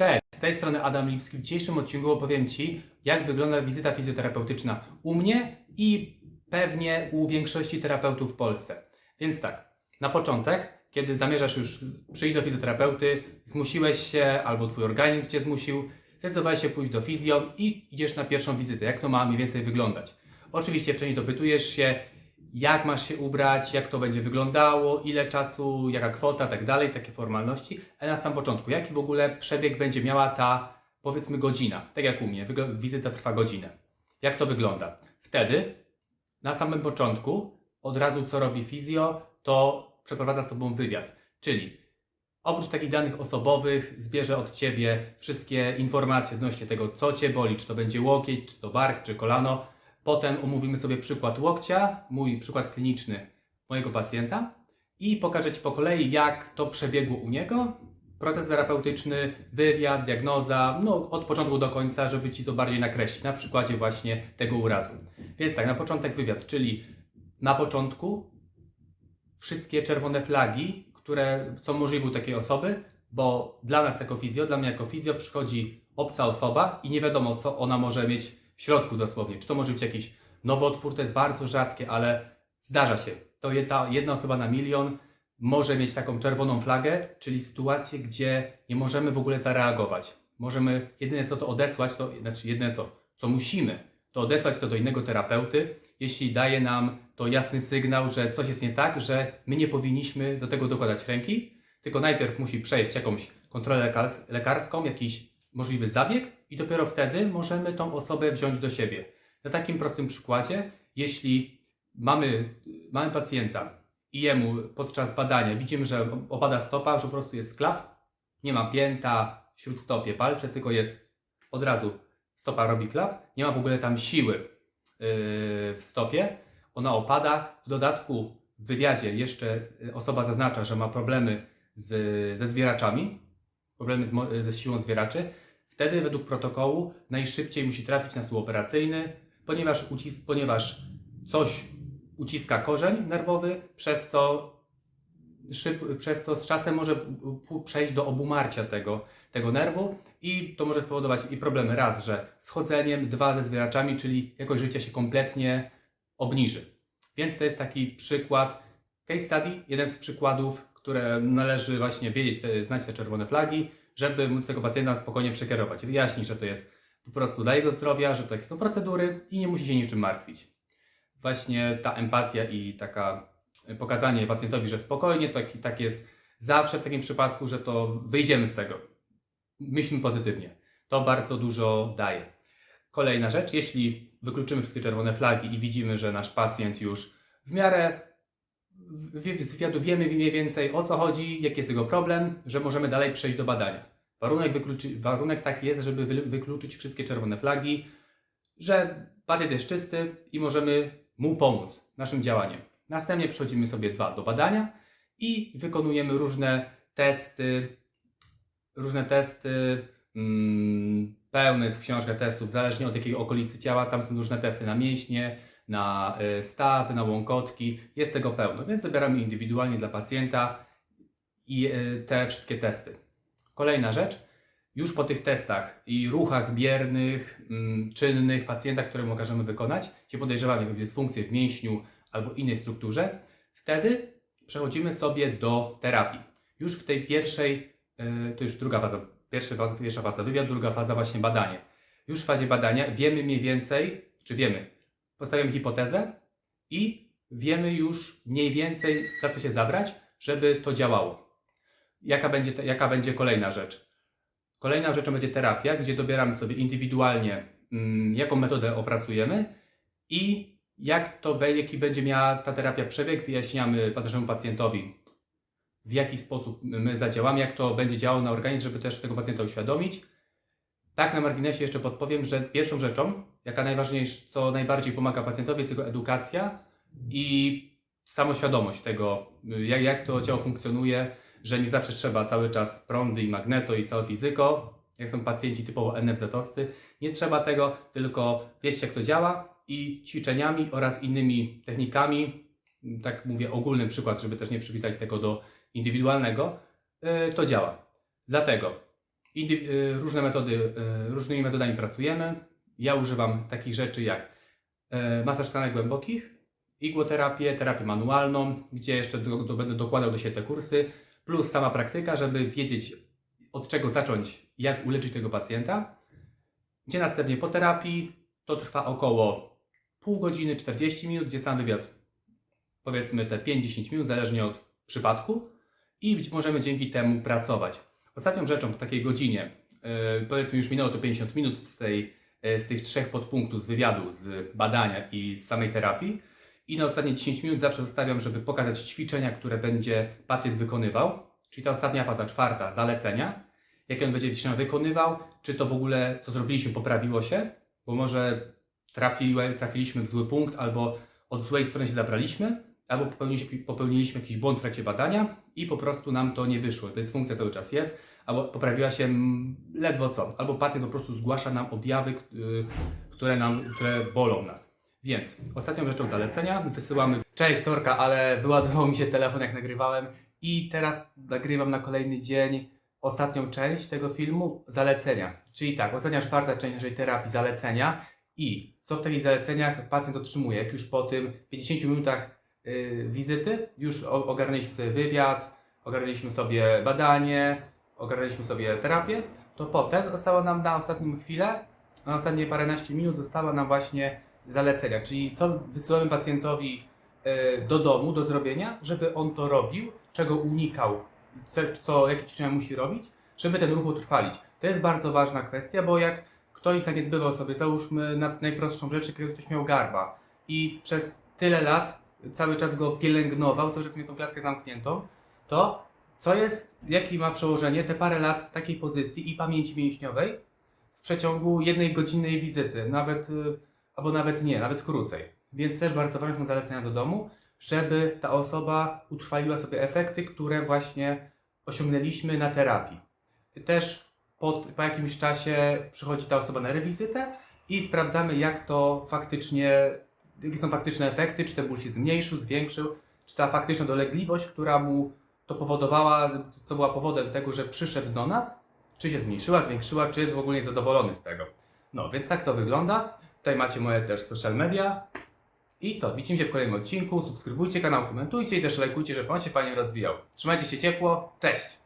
Cześć, z tej strony Adam Lipski. W dzisiejszym odcinku opowiem Ci, jak wygląda wizyta fizjoterapeutyczna u mnie i pewnie u większości terapeutów w Polsce. Więc tak, na początek, kiedy zamierzasz już przyjść do fizjoterapeuty, zmusiłeś się albo Twój organizm Cię zmusił, zdecydowałeś się pójść do fizjo i idziesz na pierwszą wizytę. Jak to ma mniej więcej wyglądać? Oczywiście wcześniej dopytujesz się, jak masz się ubrać, jak to będzie wyglądało, ile czasu, jaka kwota, tak dalej, takie formalności. Ale na sam początku, jaki w ogóle przebieg będzie miała ta, powiedzmy, godzina? Tak jak u mnie, wizyta trwa godzinę. Jak to wygląda? Wtedy, na samym początku, od razu co robi fizjo, to przeprowadza z Tobą wywiad. Czyli oprócz takich danych osobowych zbierze od Ciebie wszystkie informacje odnośnie tego, co Cię boli, czy to będzie łokieć, czy to bark, czy kolano. Potem omówimy sobie przykład łokcia, mój przykład kliniczny mojego pacjenta i pokażę Ci po kolei, jak to przebiegło u niego. Proces terapeutyczny, wywiad, diagnoza, no od początku do końca, żeby Ci to bardziej nakreślić, na przykładzie właśnie tego urazu. Więc tak, na początek wywiad, czyli na początku wszystkie czerwone flagi, które są możliwe u takiej osoby, bo dla nas jako fizjo, dla mnie jako fizjo przychodzi obca osoba i nie wiadomo, co ona może mieć w środku dosłownie. Czy to może być jakiś nowotwór, to jest bardzo rzadkie, ale zdarza się. To jedna, osoba na milion może mieć taką czerwoną flagę, czyli sytuację, gdzie nie możemy w ogóle zareagować. Możemy jedyne co to odesłać, to znaczy jedyne co, co musimy, to odesłać to do innego terapeuty, jeśli daje nam to jasny sygnał, że coś jest nie tak, że my nie powinniśmy do tego dokładać ręki, tylko najpierw musi przejść jakąś kontrolę lekars- lekarską, jakiś możliwy zabieg i dopiero wtedy możemy tą osobę wziąć do siebie. Na takim prostym przykładzie, jeśli mamy, mamy pacjenta i jemu podczas badania widzimy, że opada stopa, że po prostu jest klap, nie ma pięta, śródstopie, palce, tylko jest od razu stopa robi klap, nie ma w ogóle tam siły yy, w stopie, ona opada. W dodatku w wywiadzie jeszcze y, osoba zaznacza, że ma problemy z, ze zwieraczami, problemy z, ze siłą zwieraczy. Wtedy według protokołu najszybciej musi trafić na stół operacyjny, ponieważ, ucis- ponieważ coś uciska korzeń nerwowy, przez co, szyb, przez co z czasem może przejść do obumarcia tego, tego nerwu i to może spowodować i problemy raz, że z chodzeniem, dwa ze zwieraczami, czyli jakość życia się kompletnie obniży. Więc to jest taki przykład, case study, jeden z przykładów, które należy właśnie wiedzieć, te, znać te czerwone flagi, żeby móc tego pacjenta spokojnie przekierować. Wyjaśnić, że to jest po prostu dla jego zdrowia, że takie są procedury i nie musi się niczym martwić. Właśnie ta empatia i taka pokazanie pacjentowi, że spokojnie, tak, tak jest zawsze w takim przypadku, że to wyjdziemy z tego. Myślmy pozytywnie. To bardzo dużo daje. Kolejna rzecz, jeśli wykluczymy wszystkie czerwone flagi i widzimy, że nasz pacjent już w miarę z wywiadu wiemy mniej więcej o co chodzi, jaki jest jego problem, że możemy dalej przejść do badania. Warunek, wykluczy, warunek taki jest, żeby wy- wykluczyć wszystkie czerwone flagi, że pacjent jest czysty i możemy mu pomóc naszym działaniem. Następnie przechodzimy sobie dwa do badania i wykonujemy różne testy, różne testy, mm, pełne jest książka testów, zależnie od jakiej okolicy ciała, tam są różne testy na mięśnie, na y, stawy, na łąkotki, jest tego pełno, więc dobieramy indywidualnie dla pacjenta i y, te wszystkie testy. Kolejna rzecz, już po tych testach i ruchach biernych, mm, czynnych pacjenta, któremu każemy wykonać, gdzie podejrzewamy dysfunkcję w mięśniu albo innej strukturze, wtedy przechodzimy sobie do terapii. Już w tej pierwszej, y, to już druga faza, pierwsza faza, pierwsza faza wywiad, druga faza właśnie badanie. Już w fazie badania wiemy mniej więcej, czy wiemy, postawiamy hipotezę i wiemy już mniej więcej za co się zabrać, żeby to działało. Jaka będzie, te, jaka będzie kolejna rzecz? Kolejną rzeczą będzie terapia, gdzie dobieramy sobie indywidualnie, mm, jaką metodę opracujemy i jak to, jaki będzie miała ta terapia przebieg, wyjaśniamy naszemu pacjentowi, w jaki sposób my zadziałamy, jak to będzie działało na organizm, żeby też tego pacjenta uświadomić. Tak na marginesie jeszcze podpowiem, że pierwszą rzeczą, jaka najważniejsza, co najbardziej pomaga pacjentowi, jest jego edukacja i samoświadomość tego, jak, jak to ciało funkcjonuje, że nie zawsze trzeba cały czas prądy i magneto i całe fizyko, jak są pacjenci typowo NFZ-owscy. Nie trzeba tego, tylko wiecie jak to działa i ćwiczeniami oraz innymi technikami, tak mówię ogólny przykład, żeby też nie przypisać tego do indywidualnego, yy, to działa. Dlatego y, różne metody, y, różnymi metodami pracujemy. Ja używam takich rzeczy jak y, masaż tkanek głębokich, igłoterapię, terapię manualną, gdzie jeszcze będę dokładał do siebie te kursy, plus sama praktyka, żeby wiedzieć od czego zacząć, jak uleczyć tego pacjenta. Gdzie następnie po terapii to trwa około pół godziny, 40 minut, gdzie sam wywiad powiedzmy te 5-10 minut, zależnie od przypadku i być- możemy dzięki temu pracować. Ostatnią rzeczą w takiej godzinie, yy, powiedzmy już minęło to 50 minut z, tej, z tych trzech podpunktów z wywiadu, z badania i z samej terapii. I na ostatnie 10 minut zawsze zostawiam, żeby pokazać ćwiczenia, które będzie pacjent wykonywał, czyli ta ostatnia faza, czwarta, zalecenia, jakie on będzie ćwiczenia wykonywał, czy to w ogóle, co zrobiliśmy, poprawiło się, bo może trafiły, trafiliśmy w zły punkt, albo od złej strony się zabraliśmy, albo popełniliśmy, popełniliśmy jakiś błąd w trakcie badania i po prostu nam to nie wyszło. To jest funkcja cały czas jest, albo poprawiła się ledwo co, albo pacjent po prostu zgłasza nam objawy, y, które, nam, które bolą nas. Więc ostatnią rzeczą zalecenia wysyłamy. Cześć Sorka, ale wyładował mi się telefon jak nagrywałem i teraz nagrywam na kolejny dzień ostatnią część tego filmu zalecenia. Czyli tak, ostatnia czwarta część naszej terapii zalecenia i co w takich zaleceniach pacjent otrzymuje, jak już po tym 50 minutach y, wizyty, już ogarnęliśmy sobie wywiad, ogarnęliśmy sobie badanie, ogarnęliśmy sobie terapię, to potem zostało nam na ostatnią chwilę, na ostatnie paręnaście minut została nam właśnie zalecenia, czyli co wysyłamy pacjentowi y, do domu do zrobienia, żeby on to robił, czego unikał, co, co jakie ćwiczenia musi robić, żeby ten ruch utrwalić. To jest bardzo ważna kwestia, bo jak ktoś zaniedbywał sobie, załóżmy na najprostszą rzecz, kiedy ktoś miał garba i przez tyle lat cały czas go pielęgnował, cały czas miał tą klatkę zamkniętą, to co jest, jakie ma przełożenie te parę lat takiej pozycji i pamięci mięśniowej w przeciągu jednej godzinnej wizyty, nawet, y, albo nawet nie, nawet krócej. Więc też bardzo ważne są zalecenia do domu, żeby ta osoba utrwaliła sobie efekty, które właśnie osiągnęliśmy na terapii. Też po, po jakimś czasie przychodzi ta osoba na rewizytę i sprawdzamy, jak to faktycznie, jakie są faktyczne efekty, czy ten ból się zmniejszył, zwiększył, czy ta faktyczna dolegliwość, która mu to powodowała, co była powodem tego, że przyszedł do nas, czy się zmniejszyła, zwiększyła, czy jest w ogóle zadowolony z tego. No, więc tak to wygląda. Tutaj macie moje też social media. I co? Widzimy się w kolejnym odcinku. Subskrybujcie kanał, komentujcie i też lajkujcie, żeby on się fajnie rozwijał. Trzymajcie się ciepło. Cześć!